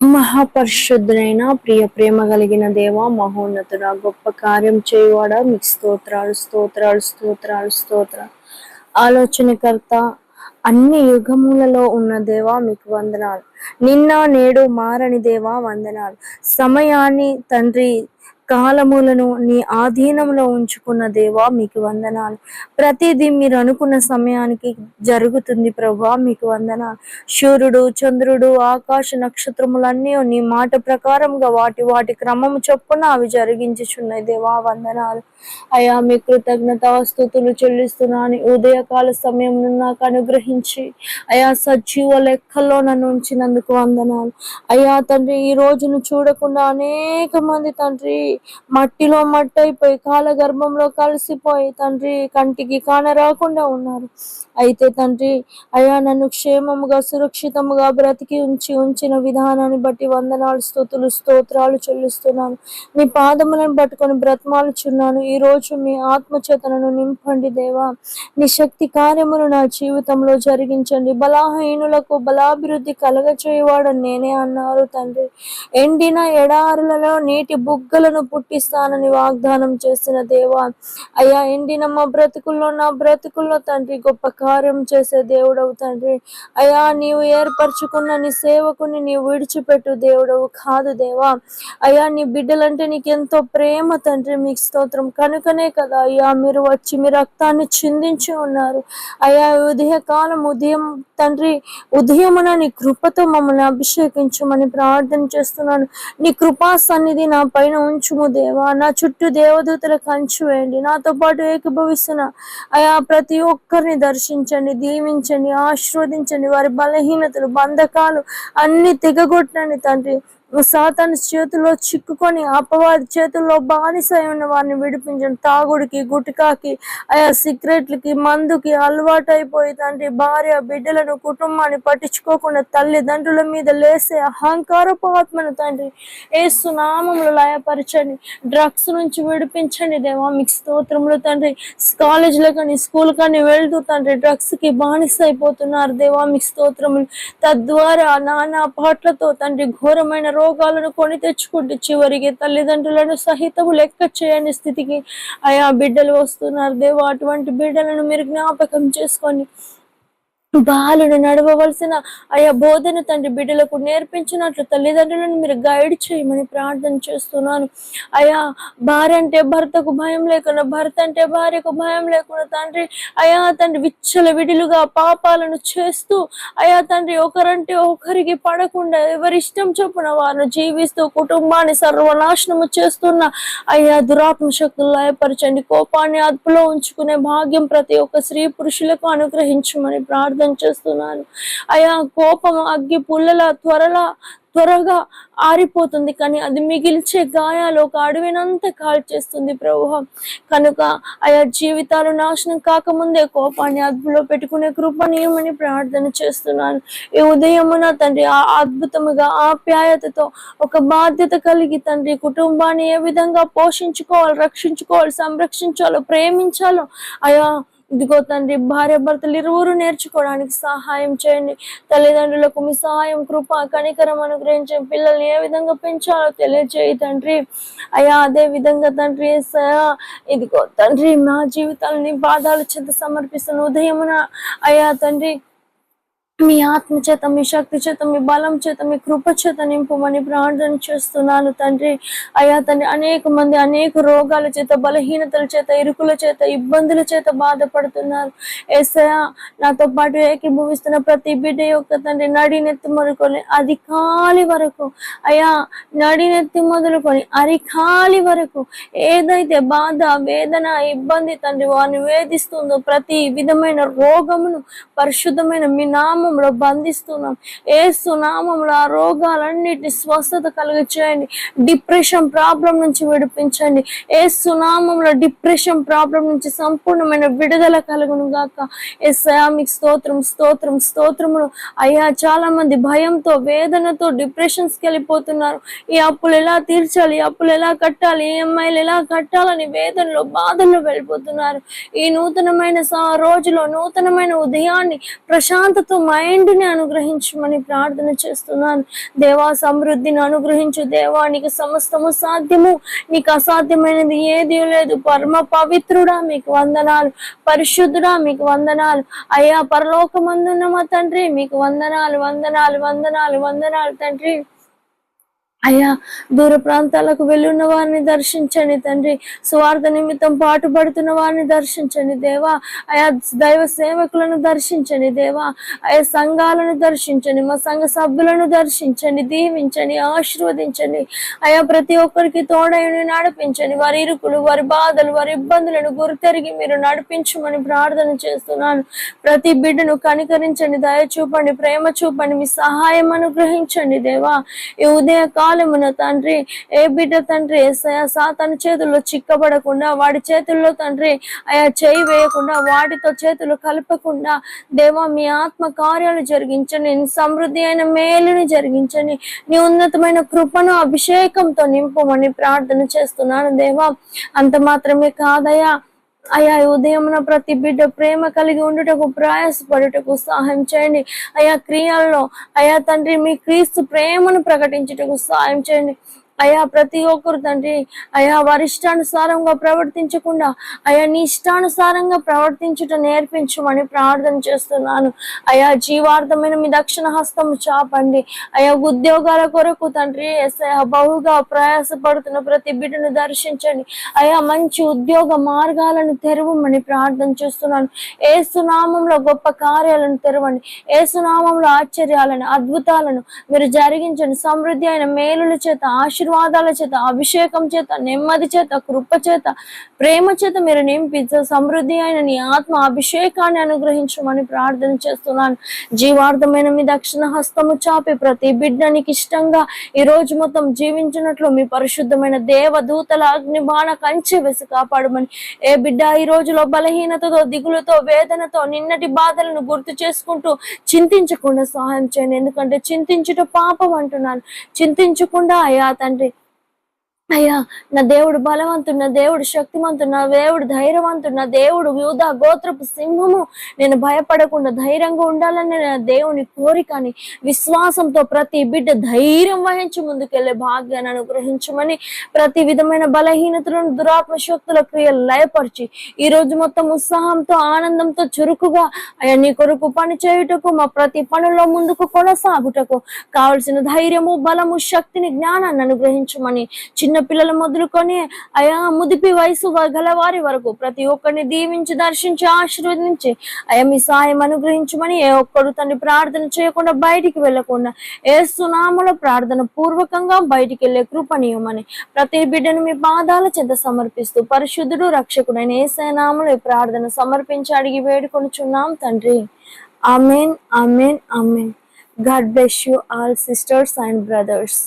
మహాపరిశుద్ధులైన ప్రియ ప్రేమ కలిగిన దేవ మహోన్నతుడ గొప్ప కార్యం చేయువాడ? మీకు స్తోత్రాలు స్తోత్రాలు స్తోత్రాలు స్తోత్రాలు. ఆలోచనకర్త అన్ని యుగములలో ఉన్న దేవా మీకు వందనాలు. నిన్న నేడు మారని దేవా వందనాలు. సమయాన్ని తండ్రి కాలములను నీ ఆధీనంలో ఉంచుకున్న దేవా మీకు వందనాలు. ప్రతిదీ మీరు అనుకున్న సమయానికి జరుగుతుంది ప్రభా మీకు వందనాలు. సూర్యుడు చంద్రుడు ఆకాశ నక్షత్రములన్నీ నీ మాట ప్రకారంగా వాటి వాటి క్రమము చొప్పున అవి జరిగించుచున్నాయి దేవా వందనాలు. అయా మీ కృతజ్ఞత స్థుతులు చెల్లిస్తున్నాను. ఉదయకాల సమయం నాకు అనుగ్రహించి అయా సజీవ లెక్కల్లో నన్ను ఉంచినందుకు వందనాలు. అయ్యా తండ్రి ఈ రోజును చూడకుండా అనేక మంది తండ్రి మట్టిలో మట్టయిపోయి కాల గర్భంలో కలిసిపోయి తండ్రి కంటికి కానరాకుండా ఉన్నారు. అయితే తండ్రి అయా నన్ను క్షేమముగా సురక్షితముగా బ్రతికి ఉంచి ఉంచిన విధానాన్ని బట్టి వందనాలు స్థుతులు స్తోత్రాలు చెల్లిస్తున్నాను. నీ పాదములను పట్టుకొని బ్రతమాలుచున్నాను. ఈ రోజు మీ ఆత్మచేతనను నింపండి దేవా. నీ శక్తి కార్యములు నా జీవితంలో జరిగించండి. బలాహీనులకు బలాభివృద్ధి కలగచేయవాడు నేనే అన్నారు తండ్రి. ఎండిన ఎడారులలో నీటి బుగ్గలను పుట్టిస్తానని వాగ్దానం చేసిన దేవా అయ్యా ఎండిన మా బ్రతుకుల్లో నా బ్రతుకుల్లో తండ్రి గొప్ప కార్యం చేసే దేవుడవు తండ్రి. అయ్యా నీవు ఏర్పరచుకున్న నీ సేవకుని నీవు విడిచిపెట్టు దేవుడవు కాదు దేవా. అయ్యా నీ బిడ్డలంటే నీకు ఎంతో ప్రేమ తండ్రి మీకు స్తోత్రం. కనుకనే కదా అయ్యా మీరు వచ్చి మీ రక్తాన్ని చిందించి ఉన్నారు. అయ్యా ఉదయకాలం ఉదయం తండ్రి ఉదయమున నీ కృపతో మమ్మల్ని అభిషేకించమని ప్రార్థన చేస్తున్నాను. నీ కృపా సన్నిధి నా పైన ఉంచు. ఉంచుము దేవా. నా చుట్టూ దేవదూతల కంచు వేయండి. నాతో పాటు ఏకీభవిస్తున్న అయా ప్రతి ఒక్కరిని దర్శించండి దీవించండి ఆశీర్వదించండి. వారి బలహీనతలు బంధకాలు అన్ని తెగగొట్టండి తండ్రి. సాతాను చేతిలో చిక్కుకొని అపవాది చేతుల్లో బానిసై ఉన్న వారిని విడిపించండి తాగుడికి గుట్కాకి ఆయా సిగరెట్లకి మందుకి అలవాటు అయిపోయి తండ్రి భార్య బిడ్డలను కుటుంబాన్ని పట్టించుకోకుండా తల్లిదండ్రుల మీద లేసే అహంకారపు ఆత్మను తండ్రి ఏసు నామంలో లయపరచండి. డ్రగ్స్ నుంచి విడిపించండి దేవా. మీకు స్తోత్రములు తండ్రి. కాలేజీలో కానీ స్కూల్ కానీ వెళ్తూ తండ్రి డ్రగ్స్కి బానిస అయిపోతున్నారు దేవా. మీకు స్తోత్రములు. తద్వారా నానా పాటలతో తండ్రి ఘోరమైన రోగాలను కొని తెచ్చుకుంటూ చివరికి తల్లిదండ్రులను సహితము లెక్క చేయని స్థితికి ఆయా బిడ్డలు వస్తున్నారు. దేవా అటువంటి బిడ్డలను మీరు జ్ఞాపకం చేసుకొని బాలుడు నడవవలసిన ఆయా బోధన తండ్రి బిడ్డలకు నేర్పించినట్లు తల్లిదండ్రులను మీరు గైడ్ చేయమని ప్రార్థన చేస్తున్నాను. అయా భార్య అంటే భర్తకు భయం లేకుండా భర్త అంటే భార్యకు భయం లేకుండా తండ్రి అయా తండ్రి విచ్చల విడిలుగా పాపాలను చేస్తూ అయా తండ్రి ఒకరంటే ఒకరికి పడకుండా ఎవరిష్టం చొప్పున వారు జీవిస్తూ కుటుంబాన్ని సర్వనాశనము చేస్తున్న అయ్యా దురాత్మ శక్తులు లయపరచండి. కోపాన్ని అదుపులో ఉంచుకునే భాగ్యం ప్రతి ఒక్క స్త్రీ పురుషులకు అనుగ్రహించమని ప్రార్థన చేస్తున్నాను. అయా కోపం అగ్గి పుల్లల త్వరలా త్వరగా ఆరిపోతుంది. కానీ అది మిగిల్చే గాయాలు ఒక అడవినంతా కాల్చేస్తుంది ప్రభు కనుక ఆయా జీవితాలు నాశనం కాకముందే కోపాన్ని అదుపులో పెట్టుకునే కృపనీయమని ప్రార్థన చేస్తున్నాను. ఈ ఉదయమున తండ్రి ఆ అద్భుతముగా ఆప్యాయతతో ఒక బాధ్యత కలిగి తండ్రి కుటుంబాన్ని ఏ విధంగా పోషించుకోవాలి రక్షించుకోవాలి సంరక్షించాలో ప్రేమించాలో ఆయా ఇదిగో తండ్రి భార్య భర్తలు ఇరువురు నేర్చుకోవడానికి సహాయం చేయండి. తల్లిదండ్రులకు మీ సహాయం కృప కనికరం అనుగ్రహించండి పిల్లల్ని ఏ విధంగా పెంచాలో తెలియజేయి తండ్రి. అయ్యా అదే విధంగా తండ్రి ఇదిగో తండ్రి మా జీవితాలని బాధాలు చెంత సమర్పిస్తున్న ఉదయమున అయ్యా తండ్రి మీ ఆత్మ చేత మీ శక్తి చేత మీ బలం చేత మీ కృప చేత నింపమని ప్రార్థన చేస్తున్నాను తండ్రి. అయ్యా తండ్రి అనేక మంది అనేక రోగాల చేత బలహీనతల చేత ఇరుకుల చేత ఇబ్బందుల చేత బాధపడుతున్నారు. ఏసయా నాతో పాటు ఏకీభవిస్తున్న ప్రతి బిడ్డ యొక్క తండ్రి నడినెత్తి మొదలుకొని అధికాలి వరకు. అయ్యా నడినెత్తి మొదలుకొని అరికాలి వరకు. ఏదైతే బాధ వేదన ఇబ్బంది తండ్రి వారిని వేధిస్తుందో ప్రతి విధమైన రోగమును పరిశుద్ధమైన మీ నామంలో బంధిస్తున్నాం. ఏసు నామంలో ఆ రోగాలన్నిటిని స్వస్థత కలుగచేయండి. డిప్రెషన్ ప్రాబ్లం నుంచి విడిపించండి. ఏసు నామంలో డిప్రెషన్ ప్రాబ్లం నుంచి సంపూర్ణమైన విడుదల కలుగును గాక. ఎస్ఐా మీకు స్తోత్రం స్తోత్రం స్తోత్రములు. అయ్యా చాలా మంది భయంతో వేదనతో డిప్రెషన్స్కి వెళ్ళిపోతున్నారు. ఈ అప్పులు ఎలా తీర్చాలి? ఈ అప్పులు ఎలా కట్టాలి? ఈఎంఐలు ఎలా కట్టాలని వేదనలో బాధల్లో వెళ్ళిపోతున్నారు. ఈ నూతనమైన రోజులో నూతనమైన ఉదయాన్ని ప్రశాంతతో మైండ్ని అనుగ్రహించమని ప్రార్థన చేస్తున్నాను. దేవా సమృద్ధిని అనుగ్రహించు. దేవా నీకు సమస్తము సాధ్యము. నీకు అసాధ్యమైనది ఏది లేదు. పరమ పవిత్రుడా మీకు వందనాలు. పరిశుద్ధుడా మీకు వందనాలు. అయ్యా పరలోకమందున్న మా తండ్రి మీకు వందనాలు వందనాలు వందనాలు వందనాలు తండ్రి. అయ్యా దూర ప్రాంతాలకు వెళ్ళున్న వారిని దర్శించండి తండ్రి. స్వార్థ నిమిత్తం పాటుపడుతున్న వారిని దర్శించండి దేవా. అయా దైవ సేవకులను దర్శించండి దేవా. అయా సంఘాలను దర్శించండి మా సంఘ సభ్యులను దర్శించండి దీవించండి ఆశీర్వదించండి. అయా ప్రతి ఒక్కరికి తోడైని నడిపించండి. వారి ఇరుకులు వారి బాధలు వారి ఇబ్బందులను గురితెరిగి మీరు నడిపించమని ప్రార్థన చేస్తున్నాను. ప్రతి బిడ్డను కనికరించండి దయ చూపండి ప్రేమ చూపండి మీ సహాయం అనుగ్రహించండి దేవా. ఈ ఉదయ కాలమున తండ్రి ఏ బిడ్డ తండ్రి ఏసయ్య చేతుల్లో చిక్కబడకుండా వాడి చేతుల్లో తండ్రి అయా చేయి వేయకుండా వాటితో చేతులు కలపకుండా దేవా మీ ఆత్మ కార్యాలు జరిగించండి. సమృద్ధి అయిన మేలుని జరిగించండి. నీ ఉన్నతమైన కృపను అభిషేకంతో నింపమని ప్రార్థన చేస్తున్నాను దేవా. అంత మాత్రమే కాదయా అయా ఉదయమున ప్రతి బిడ్డ ప్రేమ కలిగి ఉండుటకు ప్రయాసపడుటకు సహాయం చేయండి. అయా క్రియల్లో అయా తండ్రి మీ క్రీస్తు ప్రేమను ప్రకటించుటకు సహాయం చేయండి. అయా ప్రతి ఒక్కరు తండ్రి అయా వారి ఇష్టానుసారంగా ప్రవర్తించకుండా అయా నీ ఇష్టానుసారంగా ప్రవర్తించుట నేర్పించమని ప్రార్థన చేస్తున్నాను. అయా జీవార్థమైన మీ దక్షిణ హస్తం చాపండి. అయా ఉద్యోగాల కొరకు తండ్రి ఎస్ఐ బహుగా ప్రయాసపడుతున్న ప్రతి బిడ్డను దర్శించండి. అయా మంచి ఉద్యోగ మార్గాలను తెరవమని ప్రార్థన చేస్తున్నాను. ఏసునామంలో గొప్ప కార్యాలను తెరవండి. ఏసునామంలో ఆశ్చర్యాలను అద్భుతాలను మీరు జరిగించండి. సమృద్ధి అయిన మేలుల చేత ఆశీర్వాదాల చేత అభిషేకం చేత నెమ్మది చేత కృప చేత ప్రేమ చేత మీరు నింపి సమృద్ధి అయిన నీ ఆత్మ అభిషేకాన్ని అనుగ్రహించమని ప్రార్థన చేస్తున్నాను. జీవార్థమైన మీ దక్షిణ హస్తము చాపి ప్రతి బిడ్డనికి ఇష్టంగా ఈ రోజు మొత్తం జీవించినట్లు మీ పరిశుద్ధమైన దేవదూతల అగ్ని బాణ కంచి వేసి కాపాడమని. ఏ బిడ్డ ఈ రోజులో బలహీనతతో దిగులతో వేదనతో నిన్నటి బాధలను గుర్తు చేసుకుంటూ చింతించకుండా సహాయం చేయండి. ఎందుకంటే చింతించుట పాపం అంటున్నాను. చింతించకుండా అయా తండ్రి అయ్యా నా దేవుడు బలవంతుడు నా దేవుడు శక్తివంతుడు నా దేవుడు ధైర్యవంతుడు నా దేవుడు యూధ గోత్రపు సింహము. నేను భయపడకుండా ధైర్యంగా ఉండాలని నా దేవుని కోరికని విశ్వాసంతో ప్రతి బిడ్డ ధైర్యం వహించి ముందుకెళ్ళే భాగ్యాన్ని అనుగ్రహించమని ప్రతి విధమైన బలహీనతలను దురాత్మ శక్తుల క్రియలు లయపరిచి ఈ రోజు మొత్తం ఉత్సాహంతో ఆనందంతో చురుకుగా అయ్యా నీ కొరకు పని చేయుటకు మా ప్రతి పనుల్లో ముందుకు కొనసాగుటకు కావలసిన ధైర్యము బలము శక్తిని జ్ఞానాన్ని అనుగ్రహించమని చిన్న పిల్లలు మొదలుకొని అయా ముదిపి వయసు గలవారి వరకు ప్రతి ఒక్కరిని దీవించి దర్శించి ఆశీర్వదించి అయా మీ సాయం అనుగ్రహించమని ఏ ఒక్కరు తండ్రి ప్రార్థన చేయకుండా బయటికి వెళ్ళకుండా ఏ సునామలో ప్రార్థన పూర్వకంగా బయటికి వెళ్ళే కృపణీయమని ప్రతి బిడ్డను మీ పాదాల చెంత సమర్పిస్తూ పరిశుద్ధుడు రక్షకుడైన ఏ ఈ ప్రార్థన సమర్పించి అడిగి వేడుకొనుచున్నాం తండ్రి. Amen amen amen. God bless you all sisters and brothers.